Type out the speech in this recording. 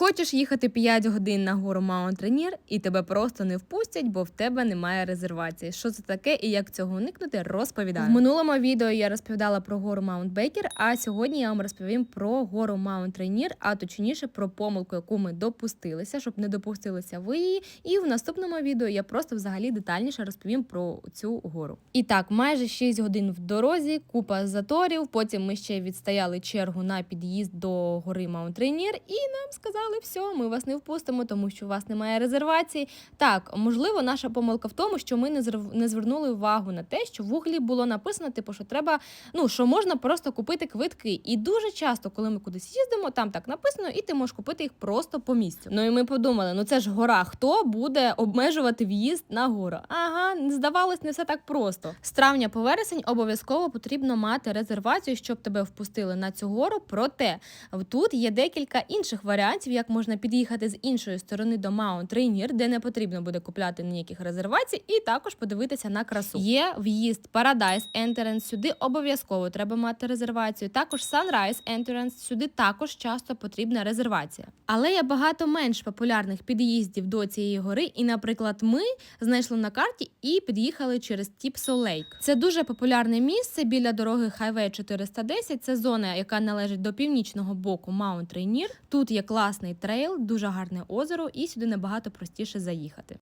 Хочеш їхати 5 годин на гору Маунт Ренір і тебе просто не впустять, бо в тебе немає резервації. Що це таке і як цього уникнути, розповідаю. В минулому відео я розповідала про гору Маунт Бейкер, а сьогодні я вам розповім про гору Маунт Ренір, а точніше про помилку, яку ми допустилися, щоб не допустилися ви її. І в наступному відео я просто взагалі детальніше розповім про цю гору. І так, майже 6 годин в дорозі, купа заторів. Потім ми ще відстояли чергу на під'їзд до гори Маунт Рейнір, і нам сказали, все, ми вас не впустимо, тому що у вас немає резервації. Так, можливо, наша помилка в тому, що ми не звернули увагу на те, що в углі було написано, типу, що треба, ну що можна просто купити квитки. І дуже часто, коли ми кудись їздимо, там так написано, і ти можеш купити їх просто по місцю. Ну і ми подумали, ну це ж гора. Хто буде обмежувати в'їзд на гору? Ага, здавалось, не все так просто. З травня по вересень обов'язково потрібно мати резервацію, щоб тебе впустили на цю гору. Проте тут є декілька інших варіантів, як можна під'їхати з іншої сторони до Маунт Рейнір, де не потрібно буде купляти ніяких резервацій, і також подивитися на красу. Є в'їзд Paradise Entrance, сюди обов'язково треба мати резервацію. Також Sunrise Entrance, сюди також часто потрібна резервація. Але є багато менш популярних під'їздів до цієї гори, і, наприклад, ми знайшли на карті і під'їхали через Тіпсо Лейк. Це дуже популярне місце біля дороги Highway 410. Це зона, яка належить до північного боку Маунт Рейнір. Тут є класний трейл, дуже гарне озеро, і сюди набагато простіше заїхати.